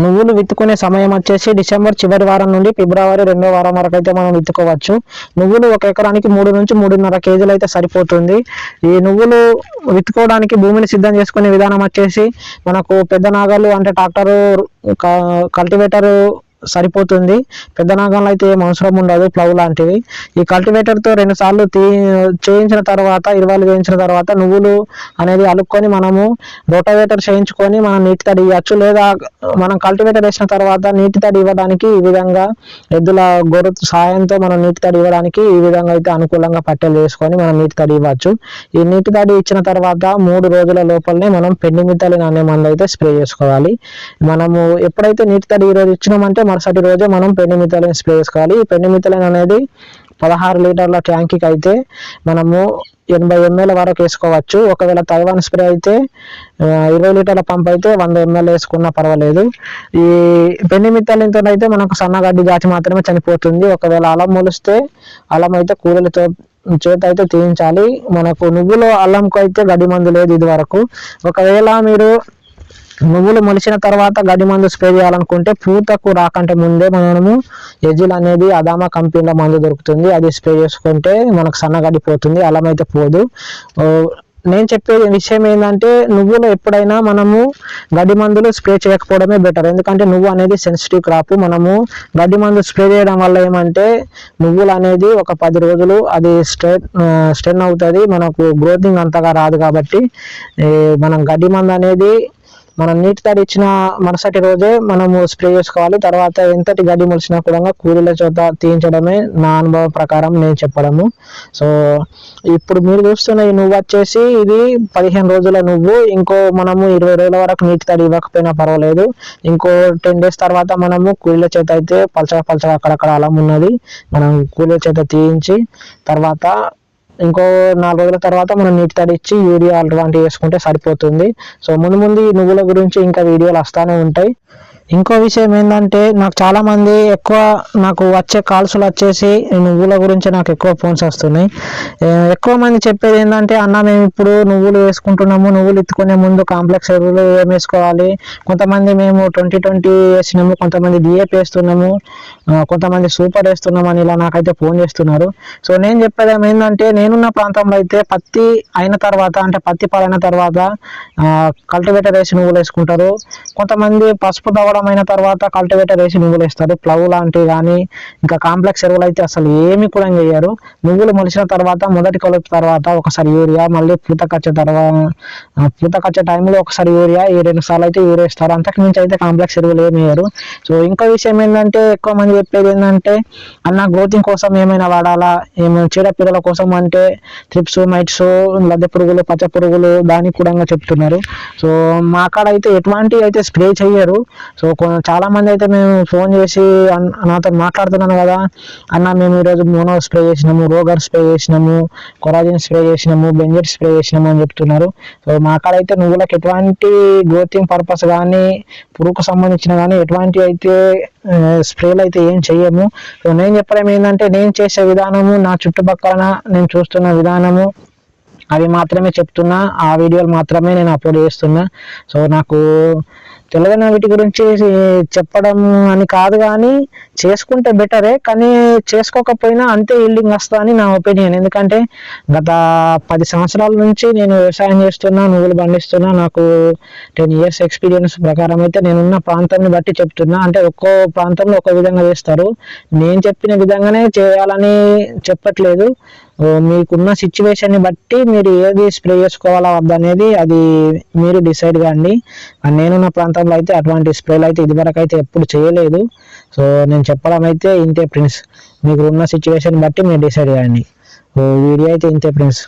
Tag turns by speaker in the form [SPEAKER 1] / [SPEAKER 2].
[SPEAKER 1] నువ్వులు విత్తుకునే సమయం వచ్చేసి డిసెంబర్ చివరి వారం నుండి ఫిబ్రవరి రెండో వారం వరకు అయితే మనం విత్తుకోవచ్చు. నువ్వులు ఒక ఎకరానికి మూడు నుంచి మూడున్నర కేజీలు అయితే సరిపోతుంది. ఈ నువ్వులు విత్తుకోవడానికి భూమిని సిద్ధం చేసుకునే విధానం వచ్చేసి మనకు పెద్ద నాగలు అంటే ట్రాక్టరు కల్టివేటరు సరిపోతుంది. పెద్ద నాగంలో అయితే ఏం అవసరం ఉండదు ప్లవ్ లాంటివి. ఈ కల్టివేటర్తో రెండు సార్లు తీ చేయించిన తర్వాత ఇరవైలు వేయించిన తర్వాత నువ్వులు అనేది అలుక్కొని మనము రోటవేటర్ చేయించుకొని మనం నీటి తడి ఇవ్వచ్చు లేదా మనం కల్టివేటర్ వేసిన తర్వాత నీటి తడి ఇవ్వడానికి ఈ విధంగా ఎద్దుల గొర్రె సాయంతో మనం నీటి తడి ఇవ్వడానికి ఈ విధంగా అయితే అనుకూలంగా పట్టెలు వేసుకొని మనం నీటి తడి ఇవ్వచ్చు. ఈ నీటి తడి ఇచ్చిన తర్వాత మూడు రోజుల లోపలనే మనం పెండి మిత్తాలిన్ అనే మందు అయితే స్ప్రే చేసుకోవాలి. మనము ఎప్పుడైతే నీటి తడి ఈ రోజు ఇచ్చినామంటే మరుసటి రోజే మనం పెండి స్ప్రే చేసుకోవాలి. ఈ పెండి అనేది పదహారు లీటర్ల ట్యాంక్కి అయితే మనము ఎనభై ఎంఎల్ వరకు వేసుకోవచ్చు. ఒకవేళ తైవాన్ స్ప్రే అయితే ఇరవై లీటర్ల పంప్ అయితే వంద ఎంఎల్ వేసుకున్నా పర్వాలేదు. ఈ పెండి మిత్తాలిన్తో అయితే మనకు సన్నగడ్డి జాతి మాత్రమే చనిపోతుంది. ఒకవేళ అలం మొలిస్తే అలం అయితే కూలీలతో చేత అయితే తీయించాలి. మనకు నువ్వులో అల్లంకు అయితే గడ్డి మందు లేదు ఇది వరకు ఒకవేళ మీరు నువ్వులు మొలిచిన తర్వాత గడ్డి మందు స్ప్రే చేయాలనుకుంటే పూతకు రాకంటే ముందే మనము ఎజిల్ అనేది అదామా కంపెనీలో మందు దొరుకుతుంది. అది స్ప్రే చేసుకుంటే మనకు సన్నగడ్డి పోతుంది అల్లం అయితే పోదు. నేను చెప్పే విషయం ఏంటంటే నువ్వులు ఎప్పుడైనా మనము గడ్డి మందులు స్ప్రే చేయకపోవడమే బెటర్. ఎందుకంటే నువ్వు అనేది సెన్సిటివ్ క్రాప్ మనము గడ్డి మందు స్ప్రే చేయడం వల్ల ఏమంటే నువ్వులు అనేది ఒక పది రోజులు అది స్ట్రెన్ అవుతుంది. మనకు గ్రోతింగ్ అంతగా రాదు కాబట్టి మనం గడ్డి మందు అనేది మనం నీటి తడి ఇచ్చిన మరుసటి రోజే మనము స్ప్రే చేసుకోవాలి. తర్వాత ఎంతటి గడ్డి మొలిచినా కూడా కూలీల చోట తీయించడమే నా అనుభవం ప్రకారం నేను చెప్పడము. సో ఇప్పుడు మీరు చూస్తున్న ఈ నువ్వు వచ్చేసి ఇది పదిహేను రోజుల నువ్వు. ఇంకో మనము ఇరవై రోజుల వరకు నీటి తడి ఇవ్వకపోయినా పర్వాలేదు. ఇంకో టెన్ డేస్ తర్వాత మనము కూలీల చేత అయితే పలచగా పలచగా అక్కడక్కడ అలం ఉన్నది మనం కూలీల చేత తీయించి తర్వాత ఇంకో నాలుగు రోజుల తర్వాత మనం నీటి తడి ఇచ్చి యూరియా అలాంటివి వేసుకుంటే సరిపోతుంది. సో ముందు ముందు ఈ నువ్వుల గురించి ఇంకా వీడియోలు వస్తూనే ఉంటాయి. ఇంకో విషయం ఏంటంటే నాకు చాలా మంది ఎక్కువ నాకు వచ్చే కాల్స్లు వచ్చేసి నువ్వుల గురించి నాకు ఎక్కువ ఫోన్స్ వస్తున్నాయి. ఎక్కువ మంది చెప్పేది ఏంటంటే అన్న మేము ఇప్పుడు నువ్వులు వేసుకుంటున్నాము నువ్వులు ఎత్తుకునే ముందు కాంప్లెక్స్ ఎరువులు ఏం వేసుకోవాలి? కొంతమంది మేము ట్వంటీ ట్వంటీ వేసినాము కొంతమంది డిఏపి వేస్తున్నాము. కొంతమంది సూపర్ వేస్తున్నామని ఇలా నాకైతే ఫోన్ చేస్తున్నారు. సో నేను చెప్పేది ఏంటంటే నేనున్న ప్రాంతంలో అయితే పత్తి అయిన తర్వాత అంటే పత్తి పాలైన తర్వాత కల్టివేటర్ వేసి నువ్వులు వేసుకుంటారు. కొంతమంది పసుపు తవ్వడం అయిన తర్వాత కల్టివేటర్ వేసి నువ్వులు వేస్తారు. ప్లవ్ లాంటివి కానీ ఇంకా కాంప్లెక్స్ ఎరువులు అయితే అసలు ఏమి కూడా చేయరు. నువ్వులు మొలిచిన తర్వాత మొదటి కలుపు తర్వాత ఒకసారి యూరియా మళ్ళీ పూత కచ్చే తర్వాత పూత కచ్చే టైంలో ఒకసారి యూరియా ఈ రెండు సార్లు అయితే యూరియా ఇస్తారు అంతకు మించి అయితే కాంప్లెక్స్ ఎరువులు ఏమి వేయరు. సో ఇంకో విషయం ఏంటంటే ఎక్కువ మంది చెప్పేది ఏంటంటే అన్న గ్రోతింగ్ కోసం ఏమైనా వాడాలా? ఏమైనా చీడపీడల కోసం అంటే త్రిప్స్ మైట్స్ లద్దె పురుగులు పచ్చ పురుగులు దానికి కూడా చెప్తున్నారు. సో మా కాడ అయితే ఎటువంటి అయితే స్ప్రే చేయరు. సో చాలా మంది అయితే మేము ఫోన్ చేసి అన్- నాతో మాట్లాడుతున్నాను కదా. అన్న మేము ఈరోజు మోనో స్ప్రే చేసినాము రోగర్ స్ప్రే చేసినాము కొరాజిన్ స్ప్రే చేసినాము బెంజెట్ స్ప్రే చేసినాము అని చెప్తున్నారు. సో మా కాడ అయితే నువ్వులకు ఎటువంటి గ్రోతింగ్ పర్పస్ కానీ పురుగుకు సంబంధించిన కానీ ఎటువంటి అయితే స్ప్రేలు అయితే ఏం చెయ్యము. సో నేను చెప్పడం ఏంటంటే నేను చేసే విధానము నా చుట్టుపక్కల నేను చూస్తున్న విధానము అవి మాత్రమే చెప్తున్నా. ఆ వీడియోలు మాత్రమే నేను అప్లోడ్ చేస్తున్నా. సో నాకు తెలియని వీటి గురించి చెప్పడం అని కాదు కానీ చేసుకుంటే బెటరే కానీ చేసుకోకపోయినా అంతే ఈల్డింగ్ వస్తుందని నా ఒపీనియన్. ఎందుకంటే గత పది సంవత్సరాల నుంచి నేను వ్యవసాయం చేస్తున్నా నువ్వులు పండిస్తున్నా నాకు టెన్ ఇయర్స్ ఎక్స్పీరియన్స్ ప్రకారం అయితే నేనున్న ప్రాంతాన్ని బట్టి చెప్తున్నా. అంటే ఒక్కో ప్రాంతంలో ఒక్కో విధంగా చేస్తారు. నేను చెప్పిన విధంగానే చేయాలని చెప్పట్లేదు. మీకున్న సిచ్యువేషన్ని బట్టి మీరు ఏది స్ప్రే చేసుకోవాలా వద్దనేది అది మీరు డిసైడ్ కాండి. నేనున్న ప్రాంతంలో అయితే అటువంటి స్ప్రేలు అయితే ఇదివరకు అయితే ఎప్పుడు చేయలేదు. సో నేను చెప్పడం అయితే ఇంతే ఫ్రెండ్స్ మీకు ఉన్న సిచ్యువేషన్ బట్టి మీరు డిసైడ్ కాండి. సో వీడియో అయితే ఇంతే ఫ్రెండ్స్